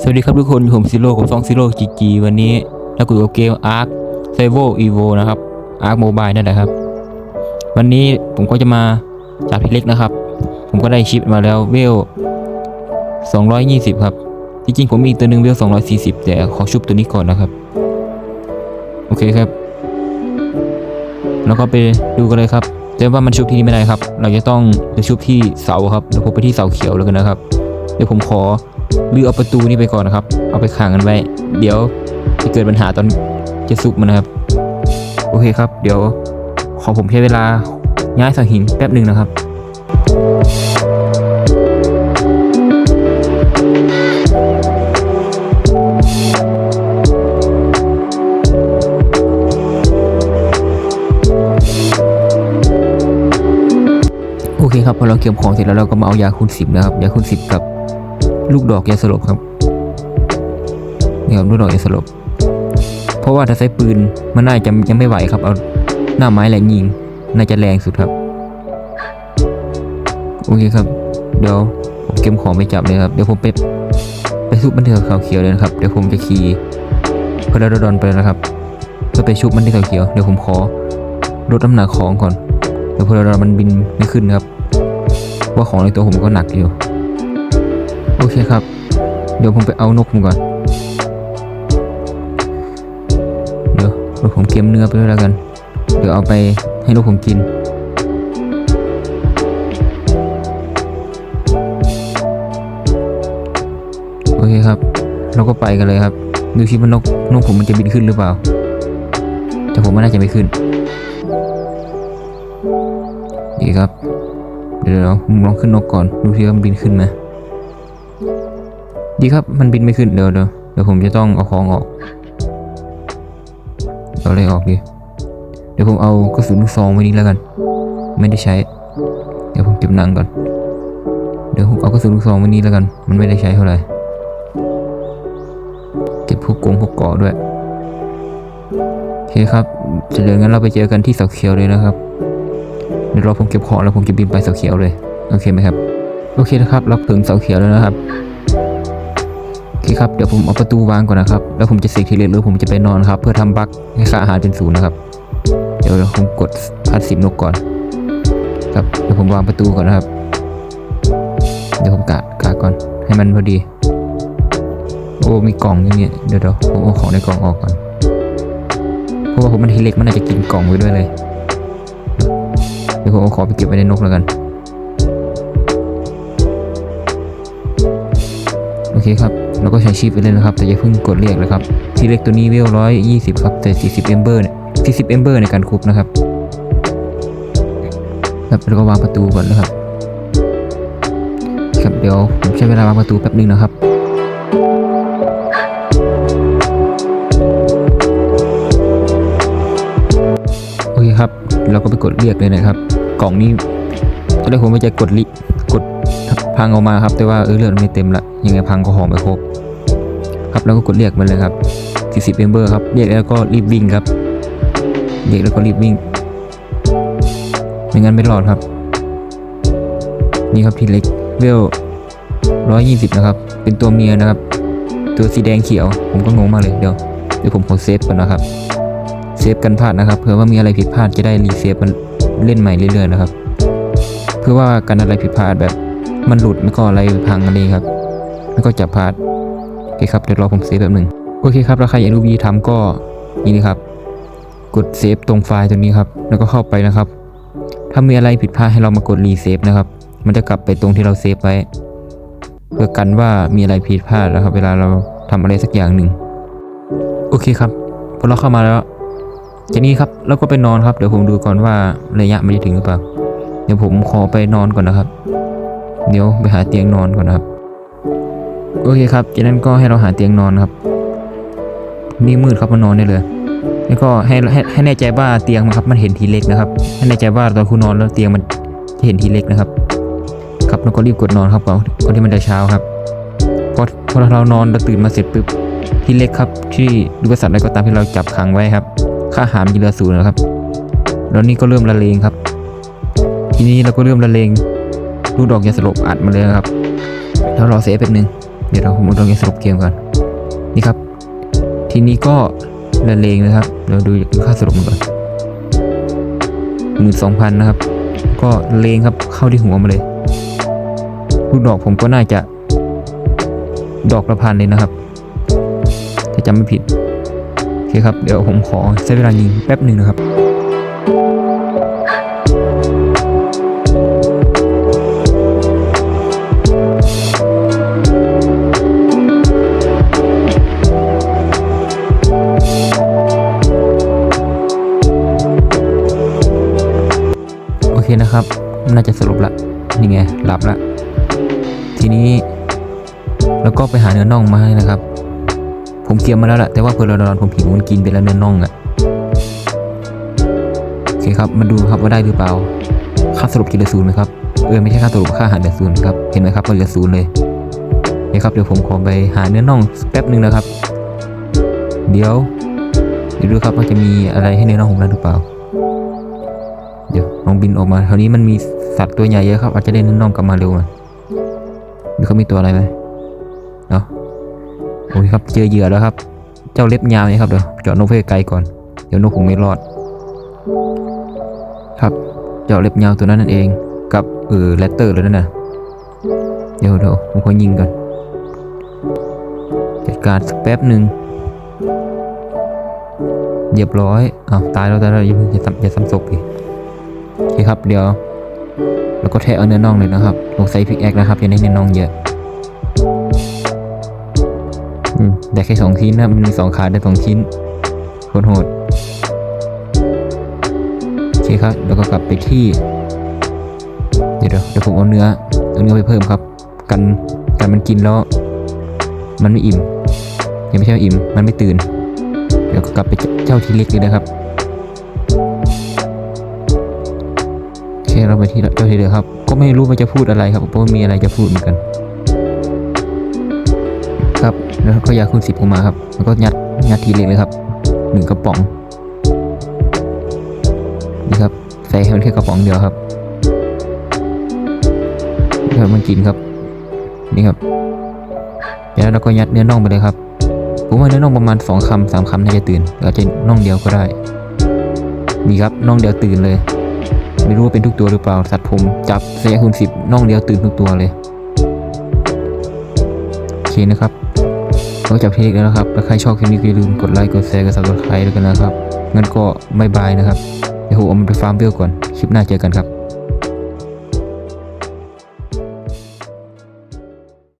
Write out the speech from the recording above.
สวัสดีครับทุกคนผมซิโร่กับซองซิโร่จีจีวันนี้เราคุยกับเกม Ark s e v o Evo นะครับ Ark Mobile นั่นแหละครับ วันนี้ผมก็จะมาจับพี่เล็กนะครับ ผมก็ได้ชิปมาแล้วเวล 220 ครับ จริงๆผมมีตัวหนึ่งเวล 240 แต่ขอชุบตัวนี้ก่อนนะครับ โอเคครับ แล้วก็ไปดูกันเลยครับ แต่ว่ามันชุบที่นี่ไม่ได้ครับ เราจะต้องไปชุบที่เสาครับเดี๋ยวผมไปที่เสาเขียวแล้วกันนะครับ เดี๋ยวผมขอ ลือเอาประตูนี้ไปก่อนนะครับ เอาไปขังกันไว้ เดี๋ยวจะเกิดปัญหาตอนจะซุกมันนะครับ โอเคครับ เดี๋ยวขอผมใช้เวลาย้ายเสาหินแป๊บหนึ่งนะครับโอเคครับพอเราเก็บของเสร็จแล้วเราก็มาเอายาคูณสิบนะครับยาคูณสิบกับ ลูกดอกยาสลบครับนี่ครับลูกดอกยาสลบ เพราะว่าถ้าใช้ปืนมันน่าจะยังไม่ไหวครับ เอาหน้าไม้แหลมยิง น่าจะแรงสุดครับ โอเคครับ เดี๋ยวผมเก็บของไปจับเลยครับ เดี๋ยวผมไปไปซุบมันที่เขาเขียวเลยนะครับ เดี๋ยวผมจะขี่พลาดอนไปนะครับ เพื่อไปชุบมันที่เขาเขียว เดี๋ยวผมขอลดน้ำหนักของก่อน เดี๋ยวพอเรามันบินไม่ขึ้นครับ ว่าของในตัวผมก็หนักอยู่ โอเคครับ เดี๋ยวผมไปเอานกผมก่อน เดี๋ยวเดี๋ยวผมเก็บเนื้อไปด้วยแล้วกัน เดี๋ยวเอาไปให้นกผมกิน โอเคครับ เราก็ไปกันเลยครับ ดูชิว่านกนกผมมันจะบินขึ้นหรือเปล่า แต่ผมว่าน่าจะไม่ขึ้นดีครับ เดี๋ยวผมลองขึ้นนกก่อน ดูที่ว่ามันบินขึ้นไหม ดีครับมันบินไม่ขึ้นเดี๋ยวเดี๋ยวเดี๋ยวผมจะต้องเอาของออกเอาอะไรออกดีเดี๋ยวผมเอากระสุนลูกซองไว้นี้แล้วกัน ไม่ได้ใช้ เดี๋ยวผมเก็บหนังก่อน เดี๋ยวผมเอากระสุนลูกซองไว้นี้แล้วกัน มันไม่ได้ใช้เท่าไหร่เก็บพวกกงพวกเกาะด้วยโอเคครับเดี๋ยวงั้นเราไปเจอกันที่เสาเขียวเลยนะครับเดี๋ยวรอผมเก็บของแล้วผมจะบินไปเสาเขียวเลยโอเคไหมครับโอเคนะครับเราถึงเสาเขียวแล้วนะครับ เคครับเดี๋ยวผมเอาประตูวางก่อนนะครับแล้วผมจะเสกทีเล็กหรือผมจะไปนอนครับ เพื่อทำบั๊กให้ค่าอาหารเป็นศูนย์นะครับ เดี๋ยวผมกดพัดสิบนกก่อน ครับเดี๋ยวผมวางประตูก่อนนะครับ เดี๋ยวผมกะกะก่อนให้มันพอดี โอ้มีกล่องอย่างเงี้ยเดี๋ยวเดี๋ยวผมเอาของในกล่องออกก่อนเพราะว่าผมมันทีเล็กมันอาจจะกินกล่องไว้ด้วยเลยเดี๋ยวผมเอาของไปเก็บไว้ในนกแล้วกันโอเคครับ เราก็ใช้ชีพไปเลยนะครับ แต่อย่าเพิ่งกดเรียกเลยครับทีเล็กตัวนี้เวลร้อยยี่สิบครับ แต่สี่สิบเอมเบอร์เนี่ยสี่สิบเอมเบอร์ในการคุบนะครับครับแล้วก็วางประตูก่อนนะครับครับเดี๋ยวผมใช้เวลาวางประตูแป๊บนึงนะครับโอเคครับ เราก็ไปกดเรียกเลยนะครับ กล่องนี้ตอนแรกผมว่จะกดลิ พังออกมาครับแต่ว่าเออเลือดไม่เต็มละยังไงพังก็หอมไปครบครับแล้วก็กดเรียกมันเลยครับ40เอมเบอร์ครับเรียกแล้วก็รีบวิ่งครับเรียกแล้วก็รีบวิ่งไม่งั้นไม่รอดครับ นี่ครับทีเล็กเวล120 นะครับ เป็นตัวเมียนะครับ ตัวสีแดงเขียว ผมก็งงมากเลยเดี๋ยวเดี๋ยวผมขอเซฟก่อนนะครับเซฟกันพลาดนะครับเผื่อว่ามีอะไรผิดพลาดจะได้รีเซฟมันเล่นใหม่เรื่อยๆนะครับ เพื่อว่าการอะไรผิดพลาดแบบ มันหลุดไม่ก็อะไรพังอะไรครับไม่ก็จับพลาดโอเคครับเดี๋ยวรอผมเซฟแบบหนึ่งโอเคครับแล้วใครอยากรู้วิธีทำก็นี่นะครับ กดเซฟตรงไฟล์ตัวนี้ครับ แล้วก็เข้าไปนะครับ ถ้ามีอะไรผิดพลาดให้เรามากดรีเซฟนะครับ มันจะกลับไปตรงที่เราเซฟไว้เพื่อกันว่ามีอะไรผิดพลาดนะครับ เวลาเราทำอะไรสักอย่างหนึ่งโอเคครับพอเราเข้ามาแล้วจากนี้ครับแล้วก็ไปนอนครับเดี๋ยวผมดูก่อนว่าระยะมันจะถึงหรือเปล่าเดี๋ยวผมขอไปนอนก่อนนะครับ เดี๋ยวไปหาเตียงนอนก่อนครับ โอเคครับจากนั้นก็ให้เราหาเตียงนอนครับ นี่มืดครับมานอนได้เลยแล้วก็ให้ให้ให้แน่ใจว่าเตียงมันครับมันเห็นทีเล็กนะครับ ให้แน่ใจว่าตอนคุณนอนแล้วเตียงมันจะเห็นทีเล็กนะครับ ครับแล้วก็รีบกดนอนครับก่อนก่อนที่มันจะเช้าครับพอพอเรานอนเราตื่นมาเสร็จปุ๊บทีเล็กครับ ที่ดูกษัตริย์อะไรก็ตามที่เราจับขังไว้ครับ ค่าหามันจะเหลือศูนะครับแล้วนี่ก็เริ่มละเลงครับ ทีนี้เราก็เริ่มละเลง ลูกดอกยาสลบอัดมาเลยครับแล้วรอเซฟแป๊บนึงเดี๋ยวเราผมต้องสรุปเกมก่อนนี่ครับ ทีนี้ก็ละเลงนะครับ เราดูดูค่าสรุปมันก่อนหมื่นสองพันนะครับ ก็เลงครับเข้าที่หัวมาเลย ลูกดอกผมก็น่าจะ ดอกละพันเลยนะครับถ้าจำไม่ผิดโอเคครับ เดี๋ยวผมขอใช้เวลายิงแป๊บหนึ่งนะครับ นะครับ น่าจะสรุปละนี่ไงหลับละทีนี้แล้วก็ไปหาเนื้อน่องมาให้นะครับ ผมเกียมมาแล้วแหละแต่ว่าเพอเรานอนผมผิวมันกินไปแล้วเนื้อน่องอะ่ะโอเคครับมาดูครับว่าได้หรือเปล่า ค่าสรุปกินเหลือศูนย์ไหมครับเออไม่ใช่ค่าสรุปค่าอาหารเหลือศูนย์ครับเห็นไหมครับว่าเหลือศูนย์เลยนี่ครับเดี๋ยวผมขอไปหาเนื้อน่องแป๊บหนึ่งนะครับ เดี๋ยวเดี๋ยวดูครับว่าจะมีอะไรให้เนื้อน่องผมได้หรือเปล่า องบินออกมาแถวนี้มันมีสัตว์ตัวใหญ่เยอะครับอาจจะได้เนื้องกลับมาเร็วหน่อยดูเขามีตัวอะไรไหมเนาะโอ้ยครับเจอเหยื่อแล้วครับ เจ้าเล็บยาวนี่ครับเดี๋ยวเจาะนกเพื่อไกลก่อน เดี๋ยวนกผมไม่รอด ครับเจาะเล็บยาวตัวนั้นนั่นเอง กับเออแรตเตอร์เลยนั่นน่ะเดี๋ยวเดี๋ยวผมขอยิงก่อนจัดการสักแป๊บหนึ่งเรียบร้อยอ้าวตายแล้วตายแล้วอย่าอย่าซ้ำอย่าซ้ำศพอีก โอเคครับเดี๋ยวแล้วก็แทะเอาเนื้อน่องเลยนะครับลงใส่พิกแอคนะครับอย่าได้เนื้อน่องเยอะได้แค่สองชิ้นนะมันมีสองขาได้สองชิ้นโคตรโหดโอเคครับแล้วก็กลับไปที่ เดี๋ยวเดี๋ยวผมเอาเนื้อเอาเนื้อไปเพิ่มครับ กันกันมันกินแล้ว มันไม่อิ่มยังไม่ใช่อิ่มมันไม่ตื่นเดี๋ยวก็กลับไปเจ้าทีเล็กเลยนะครับ โอเคเราไปที่เจ้าที่เดียวครับ ก็ไม่รู้ว่าจะพูดอะไรครับเพราะว่ามีอะไรจะพูดเหมือนกัน ครับแล้วก็ยาคูณสิบออกมาครับแล้วก็ยัดยัดทีเล็กเลยครับหนึ่งกระป๋องนี่ครับใส่ให้มันแค่กระป๋องเดียวครับนี่ครับมันกินครับ นี่ครับจากนั้นเราก็ยัดเนื้อน่องไปเลยครับผมว่าเนื้อน่องประมาณสองคำสามคำน่าจะตื่นหรืออาจจะน่องเดียวก็ได้นี่ครับน่องเดียวตื่นเลย ไม่รู้ว่าเป็นทุกตัวหรือเปล่าสัตว์ผมจับเสียคูณสิบน่องเดียวตื่นทุกตัวเลยโอเคนะครับก็จับเทคแล้วนะครับถ้าใครชอบคลิปนี้ก็อย่าลืมกดไลค์กดแชร์กดซับสไครต์ด้วยกันนะครับงั้นก็บายบายนะครับเดี๋ยวผมเอามันไปฟาร์มเบลก่อนคลิปหน้าเจอกันครับ